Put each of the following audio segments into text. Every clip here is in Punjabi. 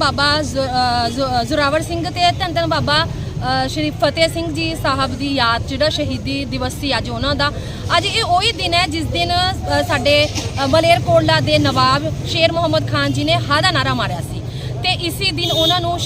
ਬਾਬਾ ਜ਼ੁ- ਜ਼ੋਰਾਵਰ ਸਿੰਘ ਤੇ ਧੰਨ ਧੰਨ ਬਾਬਾ ਸ਼੍ਰੀ ਫਤਿਹ ਸਿੰਘ ਜੀ ਸਾਹਿਬ ਦੀ ਯਾਦ ਜਿਹੜਾ ਸ਼ਹੀਦੀ ਦਿਵਸ ਸੀ ਅੱਜ ਉਹਨਾਂ ਦਾ। ਅੱਜ ਇਹ ਉਹੀ ਦਿਨ ਹੈ ਜਿਸ ਦਿਨ ਸਾਡੇ ਮਲੇਰਕੋਟਲਾ ਦੇ ਨਵਾਬ ਸ਼ੇਰ ਮੁਹੰਮਦ ਖਾਨ ਜੀ ਨੇ ਹਾ ਦਾ ਨਾਰਾ ਮਾਰਿਆ ਸੀ। ਤੇ ਇਸੇ ਦਿਨ ਉਹਨਾਂ ਨੂੰ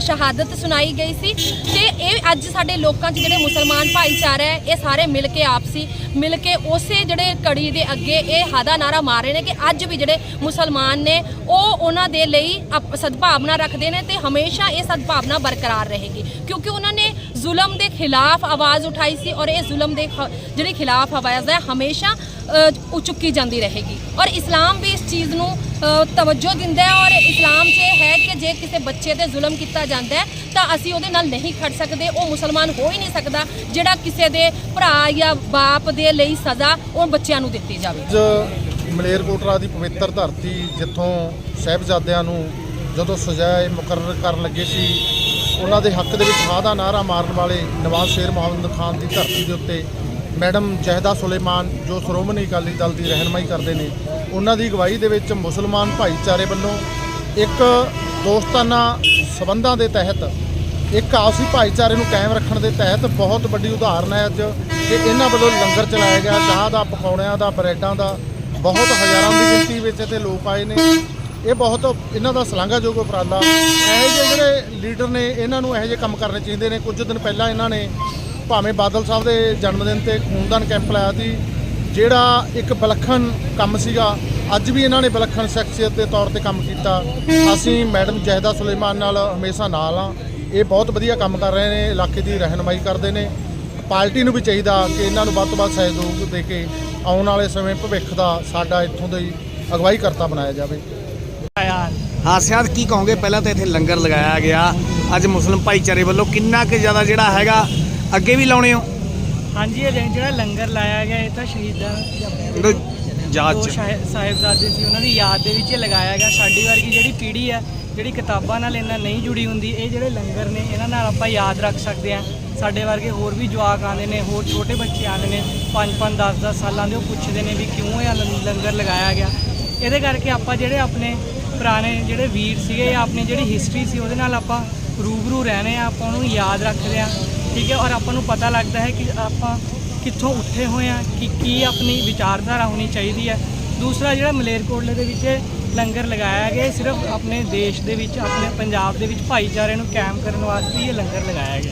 ਸ਼ਹਾਦਤ ਸੁਣਾਈ ਗਈ ਸੀ ਤੇ ਇਹ ਅੱਜ ਸਾਡੇ ਲੋਕਾਂ 'ਚ ਜਿਹੜੇ ਮੁਸਲਮਾਨ ਭਾਈਚਾਰਾ ਹੈ, ਇਹ ਸਾਰੇ ਮਿਲ ਕੇ ਆਪਸੀ, ਮਿਲ ਕੇ ਉਸੇ ਜਿਹੜੇ ਕੜੀ ਦੇ ਅੱਗੇ ਇਹ ਹਾਦਾ ਨਾਰਾ ਮਾਰ ਰਹੇ ਨੇ ਕਿ ਅੱਜ ਵੀ ਜਿਹੜੇ ਮੁਸਲਮਾਨ ਨੇ, ਉਹ ਉਹਨਾਂ ਦੇ ਲਈ ਅਪ- ਸਦਭਾਵਨਾ ਰੱਖਦੇ ਨੇ ਤੇ ਹਮੇਸ਼ਾ ਇਹ ਸਦਭਾਵਨਾ ਬਰਕਰਾਰ ਰਹੇਗੀ। ਕਿਉਂਕਿ ਉਹਨਾਂ ਨੇ ਜ਼ੁਲਮ ਦੇ ਖਿਲਾਫ ਆਵਾਜ਼ ਉਠਾਈ ਸੀ ਔਰ ਇਹ ਜ਼ੁਲਮ ਦੇ ਖ- ਜਿਹੜੀ ਖਿਲਾਫ ਆਵਾਜ਼ ਹੈ ਹਮੇਸ਼ਾ ਅ, ਉ- ਚੁੱਕੀ ਜਾਂਦੀ ਰਹੇਗੀ। ਔਰ ਇਸਲਾਮ ਵੀ ਇਸ ਚੀਜ਼ ਨੂੰ ਅ, ਤਵੱਜੋ ਦਿੰਦਾ ਹੈ ਔਰ ਇਸਲਾਮ 'ਚ ਇਹ ਹੈ ਕਿ ਜੇ ਕਿਸੇ ਬੱਚੇ ਤੇ ਜ਼ੁਲਮ ਕੀਤਾ ਜਾਂਦਾ ਹੈ ਤਾਂ ਅਸੀਂ ਉਹਦੇ ਨਾਲ ਨਹੀਂ ਖੜ ਸਕਦੇ ਉਹ ਮੁਸਲਮਾਨ ਹੋ ਹੀ ਨਹੀਂ ਸਕਦਾ ਜਿਹੜਾ ਕਿਸੇ ਦੇ ਭਰਾ ਜਾਂ ਬਾਪ ਦੇ ਲਈ ਸਜ਼ਾ ਉਹ ਬੱਚਿਆਂ ਨੂੰ ਦਿੱਤੀ ਜਾਵੇ। ਅੱਜ ਮਲੇਰਕੋਟਲਾ ਦੀ ਪਵਿੱਤਰ ਧਰਤੀ ਜਿੱਥੋਂ ਸਾਹਿਬਜ਼ਾਦਿਆਂ ਨੂੰ ਜਦੋਂ ਸਜ਼ਾਏ ਮੁਕਰਰ ਕਰਨ ਲੱਗੇ ਸੀ ਉਹਨਾਂ ਦੇ ਹੱਕ ਦੇ ਵਿੱਚ ਹਾਂ ਦਾ ਨਾਰਾ ਮਾਰਨ ਵਾਲੇ ਨਵਾਜ਼ ਸ਼ੇਰ ਮੁਹੰਮਦ ਖਾਨ ਦੀ ਧਰਤੀ ਦੇ ਉੱਤੇ ਮੈਡਮ ਜਹਿਦਾ ਸੁਲੇਮਾਨ, ਜੋ ਸ਼੍ਰੋਮਣੀ ਅਕਾਲੀ ਦਲ ਦੀ ਰਹਿਨਮਾਈ ਕਰਦੇ ਨੇ, ਉਹਨਾਂ ਦੀ ਅਗਵਾਈ ਦੇ ਵਿੱਚ ਮੁਸਲਮਾਨ ਭਾਈਚਾਰੇ ਵੱਲੋਂ ਇੱਕ ਦੋਸਤਾਨਾ ਸਬੰਧਾਂ ਦੇ ਤਹਿਤ, ਇੱਕ ਆਪਸੀ ਭਾਈਚਾਰੇ ਨੂੰ ਕਾਇਮ ਰੱਖਣ ਦੇ ਤਹਿਤ ਬਹੁਤ ਵੱਡੀ ਉਦਾਹਰਨ ਹੈ ਅੱਜ ਕਿ ਇਹਨਾਂ ਵੱਲੋਂ ਲੰਗਰ ਚਲਾਇਆ ਗਿਆ, ਚਾਹ ਦਾ, ਪਕੌੜਿਆਂ ਦਾ, ਬ੍ਰੈਡਾਂ ਦਾ, ਬਹੁਤ ਹਜ਼ਾਰਾਂ ਦੀ ਗਿਣਤੀ ਵਿੱਚ ਇੱਥੇ ਲੋਕ ਆਏ ਨੇ। ਇਹ ਬਹੁਤ ਇਹਨਾਂ ਦਾ ਸ਼ਲਾਘਾਯੋਗ ਉਪਰਾਲਾ। ਇਹੋ ਜਿਹੇ ਜਿਹੜੇ ਲੀਡਰ ਨੇ, ਇਹਨਾਂ ਨੂੰ ਇਹੋ ਜਿਹੇ ਕੰਮ ਕਰਨੇ ਚਾਹੀਦੇ ਨੇ। ਕੁਝ ਦਿਨ ਪਹਿਲਾਂ ਇਹਨਾਂ ਨੇ ਭਾਵੇਂ ਬਾਦਲ ਸਾਹਿਬ ਦੇ ਜਨਮ ਦਿਨ ਤੇ ਖੂਨਦਾਨ ਕੈਂਪ ਲਾਇਆ ਸੀ, ਜਿਹੜਾ ਇੱਕ ਵਿਲੱਖਣ ਕੰਮ ਸੀਗਾ, ਅੱਜ ਵੀ ਇਹਨਾਂ ਨੇ ਵਿਲੱਖਣ ਸ਼ਖਸੀਅਤ ਦੇ ਤੌਰ ਤੇ ਕੰਮ ਕੀਤਾ। ਅਸੀਂ ਮੈਡਮ ਜਹਿਦਾ ਸੁਲੇਮਾਨ ਨਾਲ ਹਮੇਸ਼ਾ ਨਾਲ ਆ ਇਹ ਬਹੁਤ ਵਧੀਆ ਕੰਮ ਕਰ ਰਹੇ ਨੇ, ਇਲਾਕੇ ਦੀ ਰਹਿਨਮਾਈ ਕਰਦੇ ਨੇ। ਪਾਰਟੀ ਨੂੰ ਵੀ ਚਾਹੀਦਾ ਕਿ ਇਹਨਾਂ ਨੂੰ ਵੱਧ ਤੋਂ ਵੱਧ ਸਹਿਯੋਗ ਦੇ ਕੇ ਆਉਣ ਵਾਲੇ ਸਮੇਂ ਭਵਿੱਖ ਦਾ ਸਾਡਾ ਇੱਥੋਂ ਦਾ ਅਗਵਾਈ ਕਰਤਾ ਬਣਾਇਆ ਜਾਵੇ। ਹਾਂ ਸਿਆਦ ਕੀ ਕਹੋਗੇ? ਪਹਿਲਾਂ ਤਾਂ ਇੱਥੇ ਲੰਗਰ ਲਗਾਇਆ ਗਿਆ। ਅੱਜ ਮੁਸਲਿਮ ਭਾਈਚਾਰੇ ਵੱਲੋਂ ਕਿੰਨਾ ਕੁ ਜ਼ਿਆਦਾ ਜਿਹੜਾ ਹੈਗਾ ਅੱਗੇ ਵੀ ਲਾਉਣੇ ਹੋ? ਹਾਂਜੀ ਇਹ ਜਿਹੜਾ ਲੰਗਰ ਲਾਇਆ ਗਿਆ ਇਹ ਤਾਂ ਸ਼ਹੀਦਾਂ ਜਿਹੜੇ ਯਾਦ ਦੋ ਚ ਸ਼ਾਹਿ- ਸਾਹਿਬਜ਼ਾਦੇ ਸੀ ਉਹਨਾਂ ਦੀ ਯਾਦ ਦੇ ਵਿੱਚ ਇਹ ਲਗਾਇਆ ਗਿਆ। ਸਾਡੀ ਵਰਗੀ ਜਿਹੜੀ ਪੀੜ੍ਹੀ ਹੈ ਜਿਹੜੀ ਕਿਤਾਬਾਂ ਨਾਲ ਇੰਨਾ ਨਹੀਂ ਜੁੜੀ ਹੁੰਦੀ ਇਹ ਜਿਹੜੇ ਲੰਗਰ ਨੇ ਇਹਨਾਂ ਨਾਲ ਆਪਾਂ ਯਾਦ ਰੱਖ ਸਕਦੇ ਹਾਂ। ਸਾਡੇ ਵਰਗੇ ਹੋਰ ਵੀ ਜਵਾਕ ਆਉਂਦੇ ਨੇ ਹੋਰ ਛੋਟੇ ਬੱਚੇ ਆਉਂਦੇ ਨੇ 5-5 10-10 ਸਾਲਾਂ ਦੇ ਉਹ ਪੁੱਛਦੇ ਨੇ ਵੀ ਕਿਉਂ ਇਹ ਲੰਗਰ ਲਗਾਇਆ ਗਿਆ। ਇਹਦੇ ਕਰਕੇ ਆਪਾਂ ਜਿਹੜੇ ਆਪਣੇ ਪੁਰਾਣੇ ਜਿਹੜੇ ਵੀਰ ਸੀਗੇ ਜਾਂ ਆਪਣੀ ਜਿਹੜੀ ਹਿਸਟਰੀ ਸੀ ਉਹਦੇ ਨਾਲ ਆਪਾਂ ਰੂਬਰੂ ਰਹਿਣੇ ਆ ਆਪਾਂ ਉਹਨੂੰ ਯਾਦ ਰੱਖਦੇ ਆ ਠੀਕ ਹੈ? ਔਰ ਆਪਾਂ ਨੂੰ ਪਤਾ ਲੱਗਦਾ ਹੈ ਕਿ ਆਪਾਂ ਕਿੱਥੋਂ ਉੱਠੇ ਹੋਏ ਆ ਕਿ ਕੀ ਆਪਣੀ ਵਿਚਾਰਧਾਰਾ ਹੋਣੀ ਚਾਹੀਦੀ ਹੈ। ਦੂਸਰਾ ਜਿਹੜਾ ਮਲੇਰਕੋਟਲੇ ਦੇ ਵਿੱਚ ਲੰਗਰ ਲਗਾਇਆ ਗਿਆ ਸਿਰਫ ਆਪਣੇ ਦੇਸ਼ ਦੇ ਵਿੱਚ, ਆਪਣੇ ਪੰਜਾਬ ਦੇ ਵਿੱਚ ਭਾਈਚਾਰੇ ਨੂੰ ਕਾਇਮ ਕਰਨ ਵਾਸਤੇ ਹੀ ਇਹ ਲੰਗਰ ਲਗਾਇਆ ਗਿਆ।